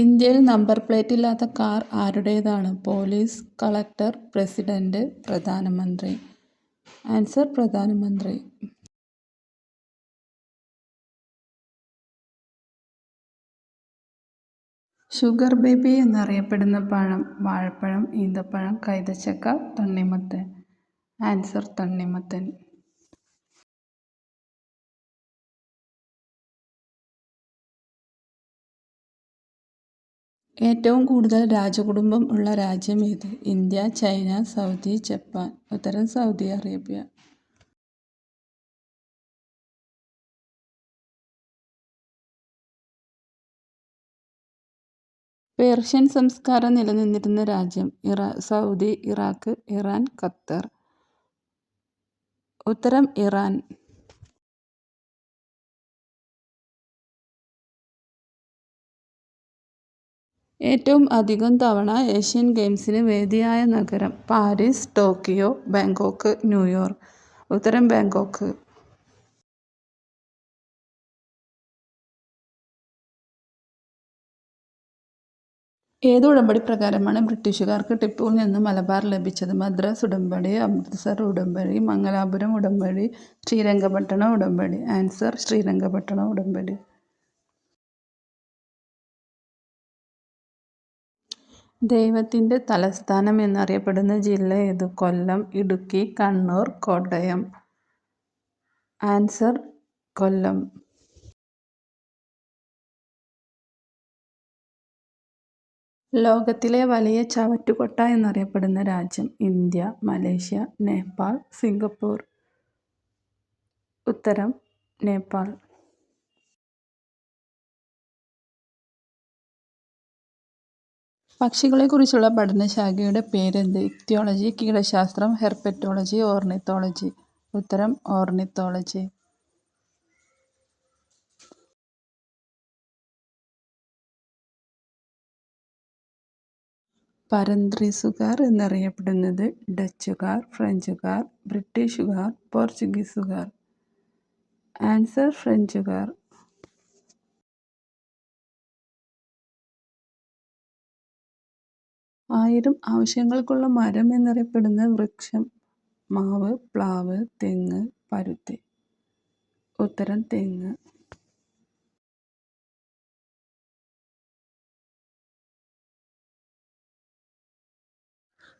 ഇന്ത്യയിൽ number plate ഇല്ലാത്ത car ആരുടേതാണ്? പോലീസ് കളക്ടർ പ്രസിഡന്റ് പ്രധാനമന്ത്രി. ആൻസർ പ്രധാനമന്ത്രി. ഷുഗർ ബേബി എന്നറിയപ്പെടുന്ന പഴം വാഴപ്പഴം ഈന്തപ്പഴം കൈതച്ചക്ക തണ്ണിമത്തൻ. ആൻസർ തണ്ണിമത്തൻ. ഏറ്റവും കൂടുതൽ രാജകുടുംബം ഉള്ള രാജ്യം ഏത്? India China Saudi Japan. ഉത്തരം സൗദി അറേബ്യ. പേർഷ്യൻ സംസ്കാരം നിലനിന്നിരുന്ന രാജ്യം ഇറാ സൗദി ഇറാഖ് ഇറാൻ ഖത്തർ. ഉത്തരം ഇറാൻ. ഏറ്റവും അധികം തവണ ഏഷ്യൻ ഗെയിംസിന് വേദിയായ നഗരം Paris Tokyo Bangkok New York. ഉത്തരം ബാങ്കോക്ക്. ഏത് ഉടമ്പടി പ്രകാരമാണ് ബ്രിട്ടീഷുകാർക്ക് ടിപ്പുവിൽ നിന്ന് മലബാർ ലഭിച്ചത്? മദ്രാസ് ഉടമ്പടി അമൃത്സർ ഉടമ്പടി മംഗലാപുരം ഉടമ്പടി ശ്രീരംഗപട്ടണ ഉടമ്പടി. ആൻസർ ശ്രീരംഗപട്ടണ ഉടമ്പടി. ദൈവത്തിന്റെ തലസ്ഥാനം എന്നറിയപ്പെടുന്ന ജില്ല ഏത്? കൊല്ലം ഇടുക്കി കണ്ണൂർ കോട്ടയം. ആൻസർ കൊല്ലം. ലോകത്തിലെ വലിയ ചവറ്റുകൊട്ട എന്നറിയപ്പെടുന്ന രാജ്യം ഇന്ത്യ മലേഷ്യ നേപ്പാൾ സിംഗപ്പൂർ. ഉത്തരം നേപ്പാൾ. പക്ഷികളെക്കുറിച്ചുള്ള പഠനശാഖയുടെ പേരെന്ത്? ഇക്തിയോളജി കീടശാസ്ത്രം ഹെർപ്പറ്റോളജി ഓർണിത്തോളജി. ഉത്തരം ഓർണിത്തോളജി. പരന്ത്രീസുകാർ എന്നറിയപ്പെടുന്നത് ഡച്ചുകാർ ഫ്രഞ്ചുകാർ ബ്രിട്ടീഷുകാർ പോർച്ചുഗീസുകാർ. ആൻസർ ഫ്രഞ്ചുകാർ. ആയിരം ആവശ്യങ്ങൾക്കുള്ള മരം എന്നറിയപ്പെടുന്ന വൃക്ഷം. മാവ് പ്ലാവ് തെങ്ങ് പരുത്തി. ഉത്തരം തെങ്ങ്.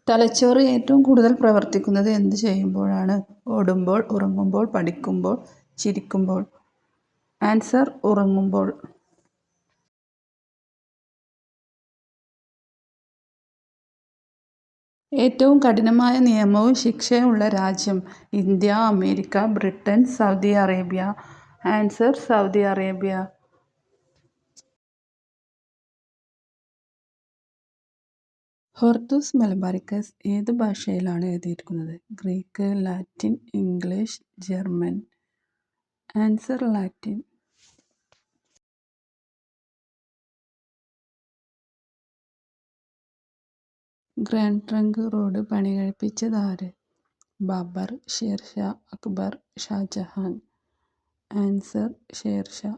തലച്ചോറ് ഏറ്റവും കൂടുതൽ പ്രവർത്തിക്കുന്നത് എന്ത് ചെയ്യുമ്പോഴാണ്? ഓടുമ്പോൾ ഉറങ്ങുമ്പോൾ പഠിക്കുമ്പോൾ ചിരിക്കുമ്പോൾ. ആൻസർ ഉറങ്ങുമ്പോൾ. ഏറ്റവും കഠിനമായ നിയമവും ശിക്ഷയുമുള്ള രാജ്യം India America Britain Saudi Arabia. Answer Saudi Arabia. Hortus Malabaricus ഏത് ഭാഷയിലാണ് എഴുതിയിരിക്കുന്നത്? Greek Latin English German. Answer Latin. Grand Trunk Road പണികഴിപ്പിച്ചതാര് Babar Sher Shah Akbar Shah Jahan. Answer Sher Shah.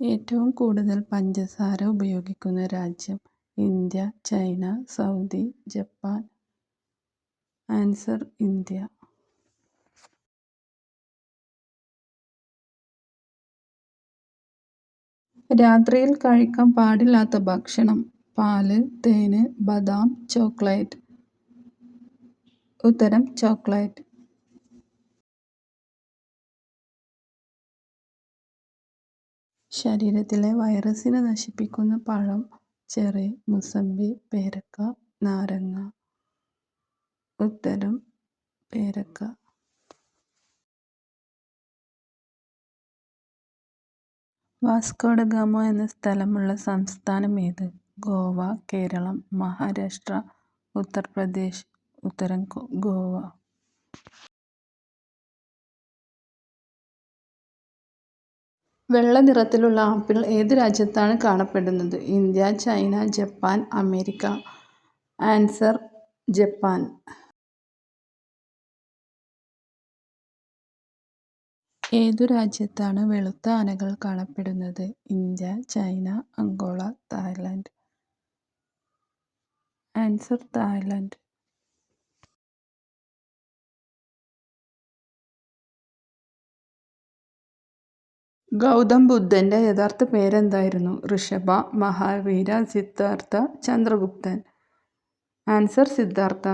ഏറ്റവും കൂടുതൽ പഞ്ചസാര ഉപയോഗിക്കുന്ന രാജ്യം India China Saudi Japan. Answer India. രാത്രിയിൽ കഴിക്കാൻ പാടില്ലാത്ത ഭക്ഷണം. പാൽ തേന് ബദാം ചോക്ലേറ്റ്. ഉത്തരം ചോക്ലേറ്റ്. ശരീരത്തിലെ വൈറസിനെ നശിപ്പിക്കുന്ന പഴം ചെറി മുസമ്പി പേരക്ക നാരങ്ങ. ഉത്തരം പേരക്ക. വാസ്കോഡ ഗാമ എന്ന സ്ഥലമുള്ള സംസ്ഥാനം ഏത്? ഗോവ കേരളം മഹാരാഷ്ട്ര ഉത്തർപ്രദേശ് ഉത്തരം ഗോവ. വെള്ള നിറത്തിലുള്ള ആപ്പിൾ ഏത് രാജ്യത്താണ് കാണപ്പെടുന്നത്? India China Japan America. Answer Japan. ഏതു രാജ്യത്താണ് വെളുത്ത ആനകൾ കാണപ്പെടുന്നത്? India China Angola Thailand. Answer Thailand. Gautam ബുദ്ധന്റെ യഥാർത്ഥ പേരെന്തായിരുന്നു? ഋഷഭ മഹാവീര സിദ്ധാർത്ഥ ചന്ദ്രഗുപ്തൻ. ആൻസർ സിദ്ധാർത്ഥ.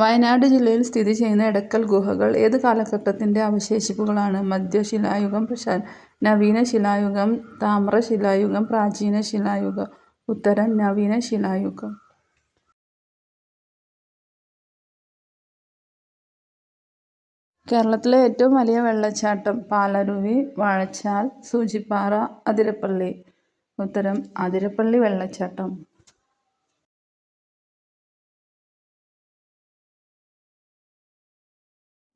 വയനാട് ജില്ലയിൽ സ്ഥിതി ചെയ്യുന്ന എടക്കൽ ഗുഹകൾ ഏത് കാലഘട്ടത്തിന്റെ അവശേഷിപ്പുകളാണ്? മധ്യശിലായുഗം നവീന ശിലായുഗം താമ്ര ശിലായുഗം പ്രാചീന ശിലായുഗം ഉത്തരം നവീന ശിലായുഗം. കേരളത്തിലെ ഏറ്റവും വലിയ വെള്ളച്ചാട്ടം പാലരുവി വാഴച്ചാൽ സൂചിപ്പാറ അതിരപ്പള്ളി. ഉത്തരം അതിരപ്പള്ളി വെള്ളച്ചാട്ടം.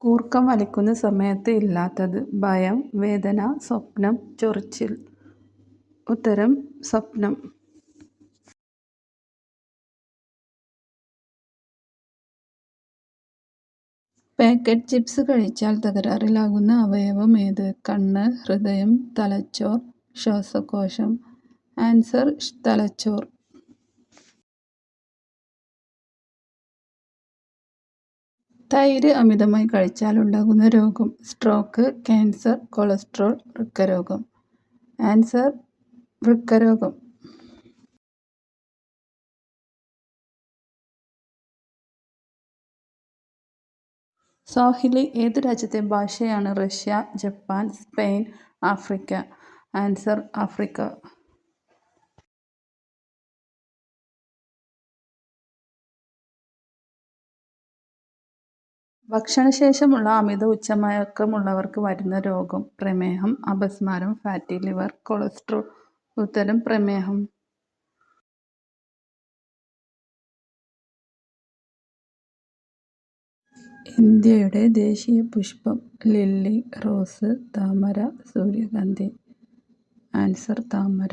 കൂർക്കം വലിക്കുന്ന സമയത്ത് ഇല്ലാത്തത് ഭയം വേദന സ്വപ്നം ചൊറിച്ചിൽ. ഉത്തരം സ്വപ്നം. പാക്കറ്റ് ചിപ്സ് കഴിച്ചാൽ തകരാറിലാകുന്ന അവയവം ഏത്? കണ്ണ് ഹൃദയം തലച്ചോർ ശ്വാസകോശം. ആൻസർ തലച്ചോർ. തൈര് അമിതമായി കഴിച്ചാൽ ഉണ്ടാകുന്ന രോഗം സ്ട്രോക്ക് ക്യാൻസർ കൊളസ്ട്രോൾ വൃക്കരോഗം. ആൻസർ വൃക്കരോഗം. സോഹിലി ഏത് രാജ്യത്തെ ഭാഷയാണ് Russia Japan Spain Africa? Answer Africa. ഭക്ഷണശേഷമുള്ള അമിത ഉച്ചമയക്കമുള്ളവർക്ക് വരുന്ന രോഗം പ്രമേഹം അപസ്മാരം ഫാറ്റി ലിവർ കൊളസ്ട്രോൾ ഉത്തരം പ്രമേഹം. ഇന്ത്യയുടെ ദേശീയ പുഷ്പം ലില്ലി റോസ് താമര സൂര്യകാന്തി. ആൻസർ താമര.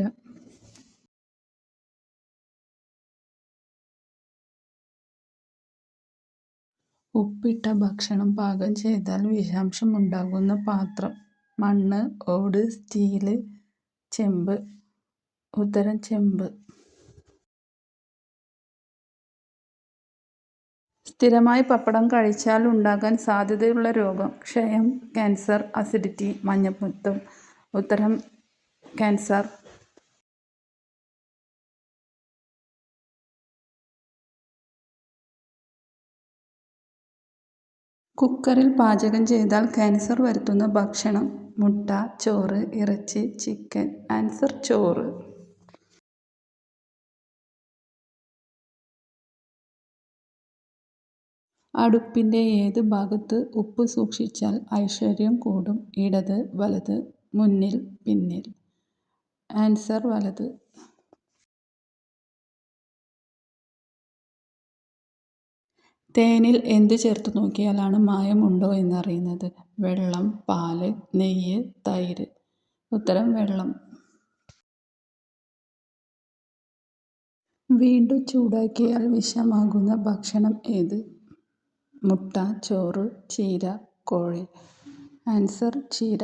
ഉപ്പിട്ട ഭക്ഷണം പാകം ചെയ്താൽ വിഷാംശം ഉണ്ടാകുന്ന പാത്രം. മണ്ണ് ഓട് സ്റ്റീൽ ചെമ്പ്. ഉത്തരം ചെമ്പ്. സ്ഥിരമായി പപ്പടം കഴിച്ചാൽ ഉണ്ടാകാൻ സാധ്യതയുള്ള രോഗം ക്ഷയം ക്യാൻസർ അസിഡിറ്റി മഞ്ഞപ്പിത്തം. ഉത്തരം ക്യാൻസർ. കുക്കറിൽ പാചകം ചെയ്താൽ ക്യാൻസർ വരുത്തുന്ന ഭക്ഷണം മുട്ട ചോറ് ഇറച്ചി ചിക്കൻ ആൻസർ ചോറ്. അടുപ്പിന്റെ ഏത് ഭാഗത്ത് ഉപ്പ് സൂക്ഷിച്ചാൽ ഐശ്വര്യം കൂടും? ഇടത് വലത് മുന്നിൽ പിന്നിൽ. ആൻസർ വലത്. തേനിൽ എന്ത് ചേർത്ത് നോക്കിയാലാണ് മായമുണ്ടോ എന്നറിയുന്നത്? വെള്ളം പാൽ നെയ്യ് തൈര്. ഉത്തരം വെള്ളം. വീണ്ടും ചൂടാക്കിയാൽ വിഷമാകുന്ന ഭക്ഷണം ഏത്? മുട്ട ചോറ് ചീര കോഴി. ആൻസർ ചീര.